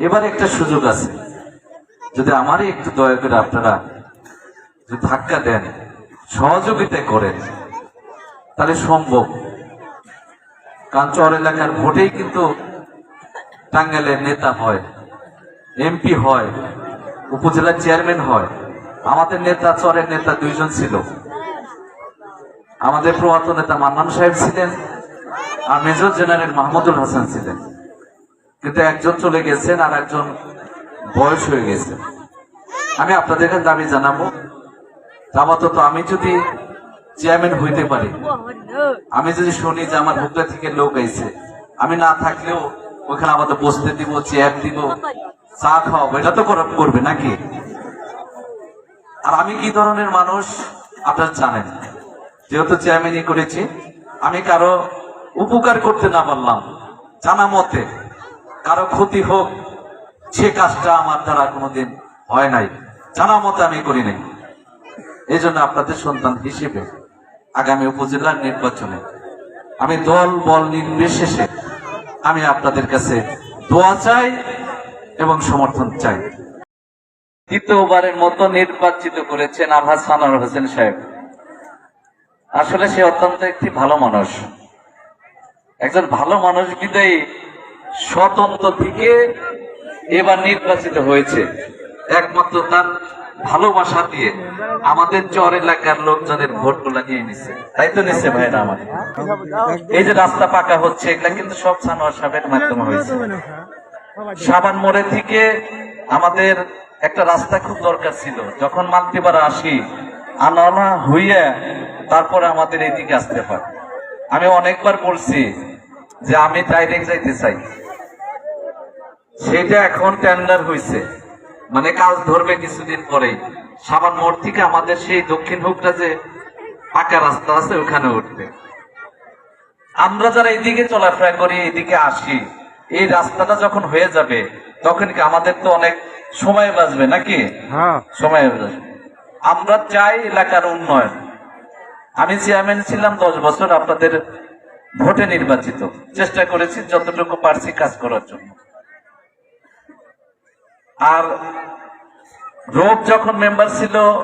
এবার একটা সুযোগ আছে। যদি আমারই একটু দয়া করে আপনারা যদি ধাক্কা দেন, সহযোগিতা করেন, তাহলে সম্ভব। কারণ চর এলাকার ভোটেই কিন্তু টাঙ্গাইলের নেতা হয় এমপি হয় উপজেলার চেয়ারম্যান হয়। আমাদের নেতা, চরের নেতা দুইজন ছিল। আমাদের প্রয়াত নেতা মান্নান সাহেব ছিলেন আর মেজর জেনারেল মাহমুদুল হাসান ছিলেন। কিন্তু একজন চলে গেছেন আর একজন বয়স হয়ে গেছে। আমি আপনাদের কাছে দাবি জানাব আপাতত আমি যদি চেয়ারম্যান হইতে পারি, আমি যদি শুনি যে আমার হুগলা থেকে লোক আইছে, আমি না থাকলেও ওখানে আমাদের বসতে দিব, চেয়ার দিব, চা খাওয়াবো, এটা তো করা- করবে নাকি? আর আমি কি ধরনের মানুষ, আপনারা জানেন। যেহেতু চেয়ারম্যানই করেছি, আমি কারও উপকার করতে না পারলাম, জানা মতে। কারও ক্ষতি হোক, সে কাজটা আমার দ্বারা কোনোদিন হয় নাই। জানা মতে আমি করি নাই। এই জন্য আপনাদের সন্তান হিসেবে আগামী উপজেলার নির্বাচনে আমি দল, বল নির্বিশেষে আমি আপনাদের কাছে দোয়া চাই এবং সমর্থন চাই। দ্বিতীয়বারের মতো নির্বাচিত করেছেন আলহাজ সানোয়ার হোসেন সাহেব। আসলে সে অত্যন্ত একটি ভালো মানুষ। একজন ভালো মানুষ বিদায়ী স্বতন্ত্র থেকে এবার নির্বাচিত হয়েছে। একমাত্র তার ভালোবাসা দিয়ে আমাদের চর এলাকার লোকজনের ভোটগুলা নিয়ে নিছে। তাই তো নিচ্ছে ভাইরা আমাদের? এই যে রাস্তা পাকা হচ্ছে, এগুলা কিন্তু সব সানোয়ার সাহেবের মাধ্যমে হয়েছে। সাবান মোড়ে থেকে আমাদের একটা রাস্তা খুব দরকার ছিল। যখন মান্তিপাড়া আসি আনালা হইয়া তারপরে আমাদের এইদিকে আসতে পারে আমি অনেকবার বলছি যে আমি ডাইরেক্ট যাইতে চাই। সেটা এখন টেন্ডার হয়েছে মানে কাজ ধরবে কিছুদিন পরে সাবান মোড় থেকে আমাদের সেই দক্ষিণ হুকটা যে পাকা রাস্তা আছে ওখানে উঠবে। আমরা যারা এইদিকে চলাফেরা করি এইদিকে আসি এই রাস্তাটা যখন হয়ে যাবে তখন কি আমাদের তো অনেক সময় বাঁচবে নাকি? হ্যাঁ। সময় বাঁচবে। আমরা চাই এলাকার উন্নয়ন। আমি চেয়ারম্যান ছিলাম দশ বছর আপনাদের ভোটে নির্বাচিত। চেষ্টা করেছি যতটুকু পারছি কাজ করার জন্য। আর রোগ যখন মেম্বার ছিল,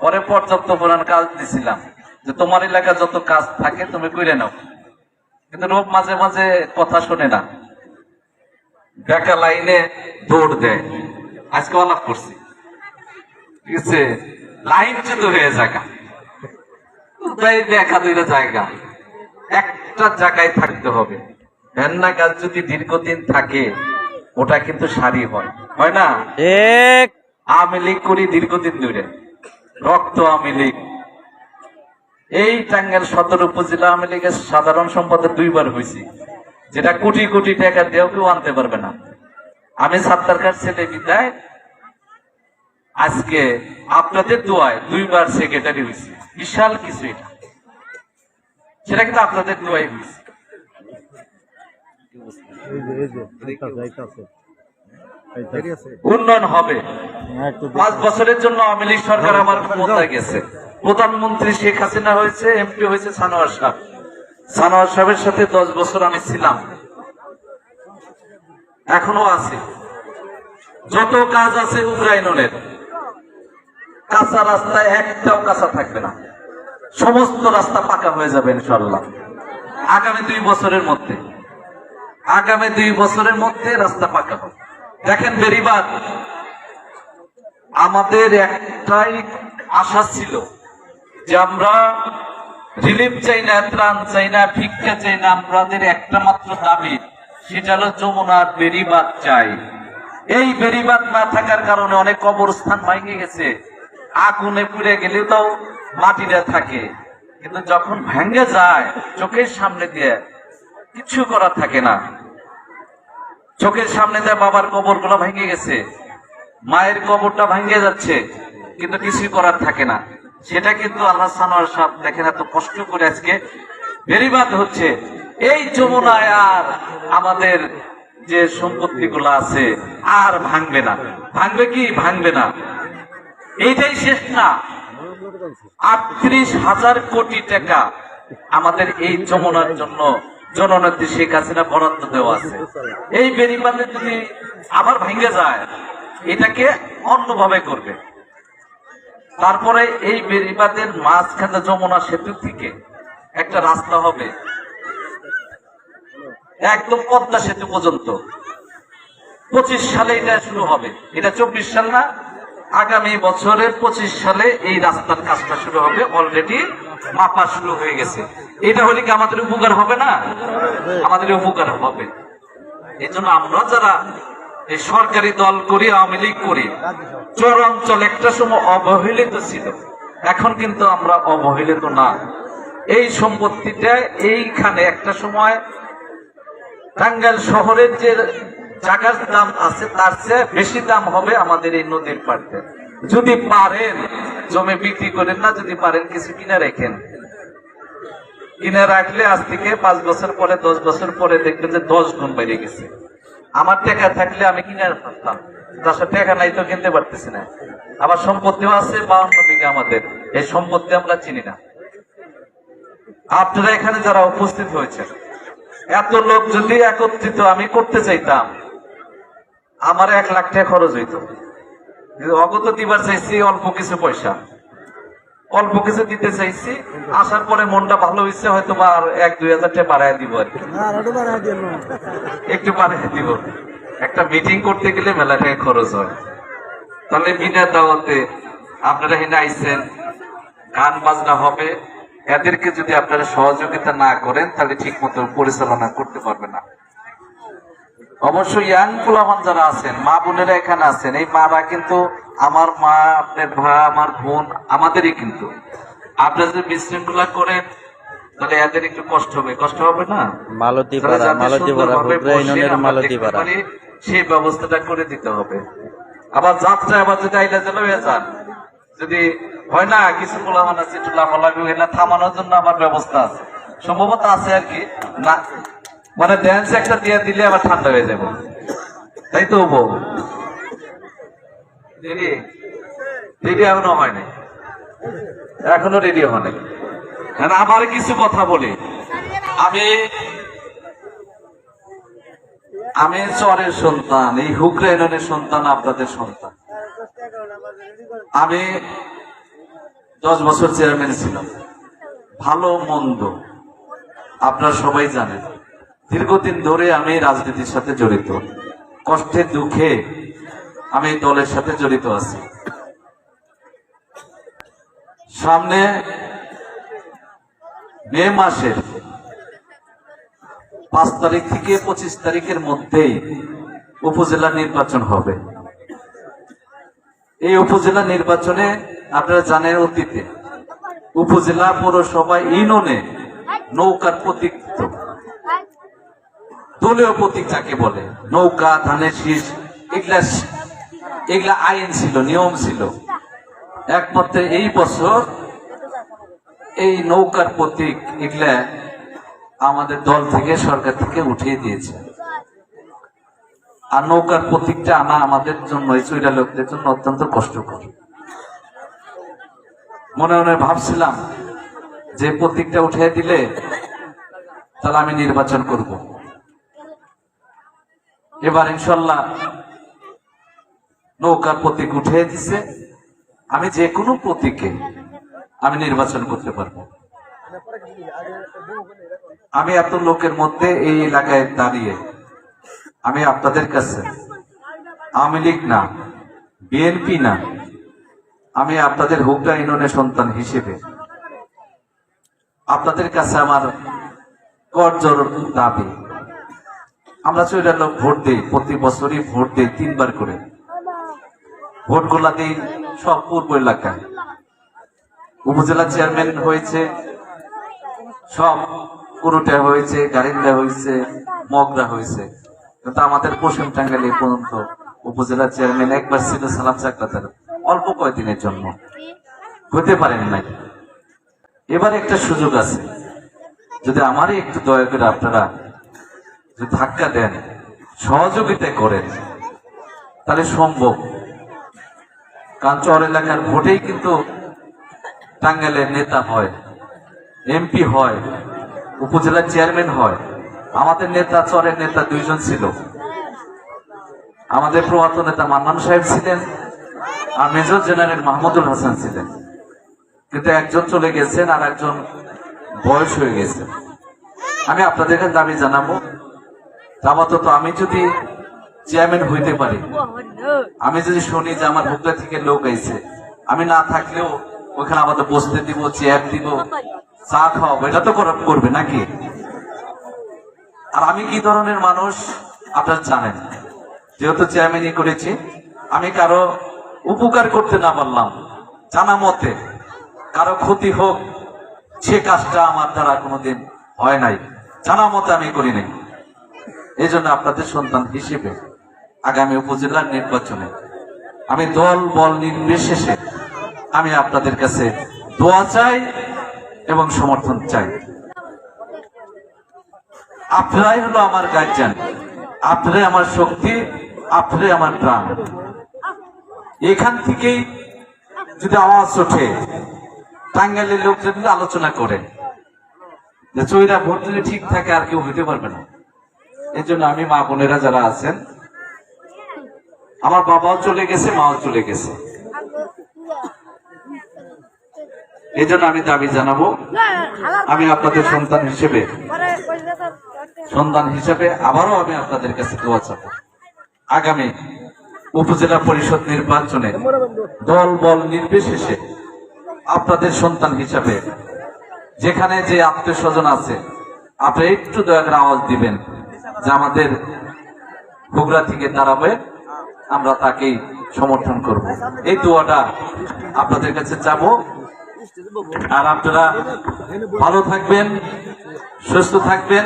পরে পর্যাপ্ত পরিমাণ কাজ দিছিলাম। যে তোমার এলাকা যত কাজ থাকে, তুমি করে নাও। কিন্তু রোগ মাঝে মাঝে কথা শোনে না। বেকা লাইনে দৌড় দেয়। আজকে অলাপ করছি। লাইন চ্যুত হয়ে জায়গা তাই দেখা দুইটা জায়গা। একটা জায়গায় থাকতে হবে। ভেন্না গাছ যদি দীর্ঘদিন থাকে ওটা কিন্তু সারি হয়। হয় না? এক আওয়ামী লীগ করি দীর্ঘদিন ধরে। রক্ত আওয়ামী লীগ। এই টাঙ্গাইল সদর উপজেলা আওয়ামী লীগের সাধারণ সম্পাদক দুইবার হয়েছি। যেটা কোটি কোটি টাকা দিয়েও কেউ আনতে পারবে না। আমি সাত্তারকার ছেলে বিদায়। আজকে আপনাদের দোয়ায় দুইবার সেক্রেটারি হয়েছি। বিশাল কিছু এটা। সেটা কিন্তু আপনাদের দোয়াই হয়েছে এই যে এই যে যাইতাছে, যাইতাছে। যাইতাছে। উন্নয়ন হবে। হ্যাঁ, পাঁচ বছরের জন্য আওয়ামী লীগ সরকার আমার ক্ষমতায় গেছে। প্রধানমন্ত্রী শেখ হাসিনা হয়েছে এমপি হয়েছে সানোয়ার সাহেব। সানোয়ার সাহেবের সাথে দশ বছর আমি ছিলাম। এখনও আছে। যত কাজ আছে উগ্রাইনের কাঁচা রাস্তায় একটাও কাঁচা থাকবে না। সমস্ত রাস্তা পাকা হয়ে যাবে ইনশাল্লাহ আগামী দুই বছরের মধ্যে। আগামী দুই বছরের মধ্যে রাস্তা পাকা হবে। দেখেন বেরিবাদ, আমাদের একটাই আশা ছিল যে আমরা রিলিফ চাই না ত্রাণ চাই না ভিক্ষা চাই না আমাদের একটা মাত্র দাবি, সেটা হলো যমুনার বেরিবাদ চাই। এই বেরিবাদ না থাকার কারণে অনেক কবরস্থান ভেঙে গেছে। আগুনে পুড়ে গেলে তো মাটিটা থাকে। কিন্তু যখন ভেঙে যায়, চোখের সামনে দিয়ে কিছু করার থাকে না। চোখের সামনে দিয়ে বাবার কবরগুলো ভেঙে গেছে, মায়ের কবরটা ভেঙে যাচ্ছে, কিন্তু কিছুই করার থাকে না। সেটা কিন্তু আল্লাহ সাহেব দেখেন এত কষ্ট করে আজকে বেরিবাদ হচ্ছে। এই যমুনায় আর আমাদের যে সম্পত্তি আছে, আর ভাঙবে না। ভাঙবে কি? ভাঙবে না। এইটাই শেষ না। আটত্রিশ হাজার কোটি টাকা আমাদের এই যমুনার জন্য জননেত্রী শেখ হাসিনা বরাদ্দ দেওয়া আছে। এই বেরিবাদে যদি আবার ভেঙে যায়, এটাকে অন্যভাবে করবে। তারপরে এই বেরিবাদের মাঝখানে যমুনা সেতু থেকে একটা রাস্তা হবে। একদম পদ্মা সেতু পর্যন্ত। পঁচিশ সালে এটা শুরু হবে। এটা চব্বিশ সাল না? আগামী বছরের পঁচিশ সালে এই রাস্তার কাজটা শুরু হবে। অলরেডি মাপা শুরু হয়ে গেছে। এটা হলে কি আমাদের উপকার হবে না? আমাদের উপকার হবে। এই জন্য আমরা যারা এই সরকারি দল করি, আওয়ামী লীগ করি চরাঞ্চল একটা সময় অবহেলিত ছিল। এখন কিন্তু আমরা অবহেলিত না। এই সম্পত্তিটা এইখানে একটা সময় টাঙ্গাইল শহরের যে জায়গার দাম আছে, তার চেয়ে বেশি দাম হবে আমাদের এই নদীর পাড়তে। যদি পারেন, জমি বিক্রি করেন না, যদি পারেন কিছু কিনে রাখেন। কিনে রাখলে আজ থেকে পাঁচ বছর পরে, দশ বছর পরে দেখবেন যে দশ গুণ বেড়ে গেছে। আমার টাকা থাকলে আমি কিনে পারতাম তার টাকা নাই তো কিনতে পারতেছি না। আবার সম্পত্তিও আছে, বাউন্ন বিঘা আমাদের। এই সম্পত্তি আমরা চিনি না। আপনারা এখানে যারা উপস্থিত হয়েছেন, এত লোক যদি একত্রিত আমি করতে চাইতাম আমার এক লাখ টাকা খরচ হইতো। অগত দিবার চাইছি অল্প কিছু পয়সা। অল্প কিছু দিতে চাইছি আসার পরে মনটা ভালো হয়েছে হয়তো বা আর এক দুই হাজার টাকা বাড়ায় দিব আর একটু বাড়ায় দিব। একটা মিটিং করতে গেলে মেলা টাকা খরচ হয়। তাহলে বিনা দাওয়াতে আপনারা এখানে আইছেন গান বাজনা হবে। এদেরকে যদি আপনারা সহযোগিতা না করেন তাহলে ঠিক মতো পরিচালনা করতে পারবে না। অবশ্যই ইয়াং ফুলামান যারা আছেন মা বোনেরা এখানে আছেন এই মারা কিন্তু আমার মা আপনার ভাই আমার বোন আমাদেরই কিন্তু। আপনারা যদি বিশৃঙ্খলা করেন তাহলে এদের একটু কষ্ট হবে। কষ্ট হবে না? মালতীপাড়া মালতীপাড়া ইউনিয়নের মালতীপাড়া সেই ব্যবস্থাটা করে দিতে হবে। আবার যাত্রা আবার যদি আইলা চলে হয়ে যান। যদি হয় না কিছু পোলামান আছে একটু হয় না থামানোর জন্য আমার ব্যবস্থা আছে। সম্ভবত আছে আর কি। না মানে ড্যান্স একটা দিয়ে দিলে আবার ঠান্ডা হয়ে যাবে। তাই তো বউ? রেডি রেডি এখনও হয়নি এখনও রেডি হয়নি কারণ আমার কিছু কথা বলি? আমি আমি চরের সন্তান, এই হুকরা সন্তান, আপনাদের সন্তান। আমি দশ বছর চেয়ারম্যান ছিলাম। ভালো, মন্দ। আপনারা সবাই জানেন। দীর্ঘদিন ধরে আমি রাজনীতির সাথে জড়িত কষ্টে, দুঃখে আমি দলের সাথে জড়িত আছি সামনে মে মাসের পাঁচ তারিখ থেকে পঁচিশ তারিখের মধ্যেই উপজেলা নির্বাচন হবে এই উপজেলা নির্বাচনে আপনারা জানেন অতীতে উপজেলা পৌরসভা ইউনিয়নে নৌকার প্রতীক। দলীয় প্রতীক যাকে বলে, নৌকা, ধানের শীষ, এগুলা এগুলা আইন ছিল, নিয়ম ছিল। একমাত্র এই বছর এই নৌকার প্রতীক এগুলা আমাদের দল থেকে, সরকার থেকে উঠিয়ে দিয়েছে। আর নৌকার প্রতীকটা আনা আমাদের জন্য, এই চৈরা লোকদের জন্য অত্যন্ত কষ্টকর। মনে মনে ভাবছিলাম, যে প্রতীকটা উঠিয়ে দিলে তাহলে আমি নির্বাচন করব। এবার ইনশাল্লাহ নৌকার প্রতীক উঠিয়ে দিছে। আমি যে কোনো প্রতীকে আমি নির্বাচন করতে পারব। আমি এত লোকের মধ্যে এই এলাকায় দাঁড়িয়ে আমি আপনাদের কাছে আওয়ামী লীগ না, বিএনপি না, আমি আপনাদের হুগরা ইউনিয়নের সন্তান হিসেবে আপনাদের কাছে আমার করজোর দাবি। আমরা চলে লোক ভোট দিই, প্রতি বছরই ভোট দিই তিনবার করে। ভোট গোলা দিই সব পূর্ব এলাকায়। উপজেলা চেয়ারম্যান হয়েছে, সব কুরুটা হয়েছে, গারিন্দা হয়েছে, মগরা হয়েছে। কিন্তু আমাদের পশ্চিম টাঙ্গাইল এই পর্যন্ত উপজেলা চেয়ারম্যান একবার ছিল সালাম চাকলাতার অল্প কয়েকদিনের জন্য। হতে পারেন নাই। এবার একটা সুযোগ আছে। যদি আমারই একটু দয়া করে আপনারা যদি ধাক্কা দেন, সহযোগিতা করেন, তাহলে সম্ভব। কারণ চর এলাকার ভোটেই কিন্তু টাঙ্গাইলের নেতা হয়, এমপি হয় উপজেলার চেয়ারম্যান হয়। আমাদের নেতা, চরের নেতা দুইজন ছিল। আমাদের প্রয়াত নেতা মান্নান সাহেব ছিলেন আর মেজর জেনারেল মাহমুদুল হাসান ছিলেন। কিন্তু একজন চলে গেছেন আর একজন বয়স হয়ে গেছে। আমি আপনাদের কাছে দাবি জানাব আপাতত আমি যদি চেয়ারম্যান হইতে পারি, আমি যদি শুনি যে আমার বুকলা থেকে লোক আইছে, আমি না থাকলেও ওখানে আমাদের বসতে দিব, চেয়ার দিব, চা খাওয়াবো, এটা তো করবে নাকি? আর আমি কি ধরনের মানুষ আপনারা জানেন? যেহেতু চেয়ারম্যানই করেছি, আমি কারও উপকার করতে না পারলাম, জানা মতে। কারও ক্ষতি হোক, সে কাজটা আমার দ্বারা কোনোদিন হয় নাই, জানা মতে আমি করি নাই। এই জন্য আপনাদের সন্তান হিসেবে আগামী উপজেলার নির্বাচনে আমি দল, বল নির্বিশেষে আমি আপনাদের কাছে দোয়া চাই এবং সমর্থন চাই। আপনারাই হলো আমার গার্জিয়ান আপনারাই আমার শক্তি, আপনারাই আমার প্রাণ। এখান থেকেই যদি আওয়াজ ওঠে, টাঙ্গাইলের লোকজন আলোচনা করে যে চৈরা ভোট দিলে ঠিক থাকে, আর কেউ হইতে পারবে না। এই জন্য আমি মা বোনেরা যারা আছেন, আমার বাবাও চলে গেছে, মাও চলে গেছে। এই জন্য আমি দাবি জানাব, আমি আপনাদের সন্তান হিসেবে সন্তান হিসেবে আবারও আমি আপনাদের কাছে দোয়া চাবো। আগামী উপজেলা পরিষদ নির্বাচনে দল বল নির্বিশেষে আপনাদের সন্তান হিসাবে, যেখানে যে আত্মীয় স্বজন আছে, আপনি একটু দয়া করে আওয়াজ দিবেন। যে আমাদের বগুড়া থেকে দাঁড়াবে আমরা তাকেই সমর্থন করব। এই দোয়াটা আপনাদের কাছে যাব আর আপনারা ভালো থাকবেন, সুস্থ থাকবেন।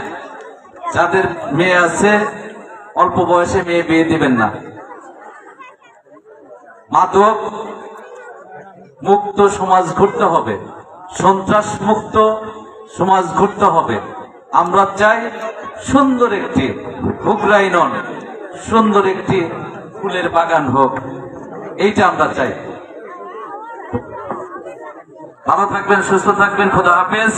যাদের মেয়ে আছে, অল্প বয়সে মেয়ে বিয়ে দিবেন না। মাদক মুক্ত সমাজ ঘুরতে হবে, সন্ত্রাস মুক্ত সমাজ ঘুরতে হবে। আমরা চাই সুন্দর একটি হুগরাই নন সুন্দর একটি ফুলের বাগান হোক, এইটা আমরা চাই। ভালো থাকবেন, সুস্থ থাকবেন, খোদা হাফেজ।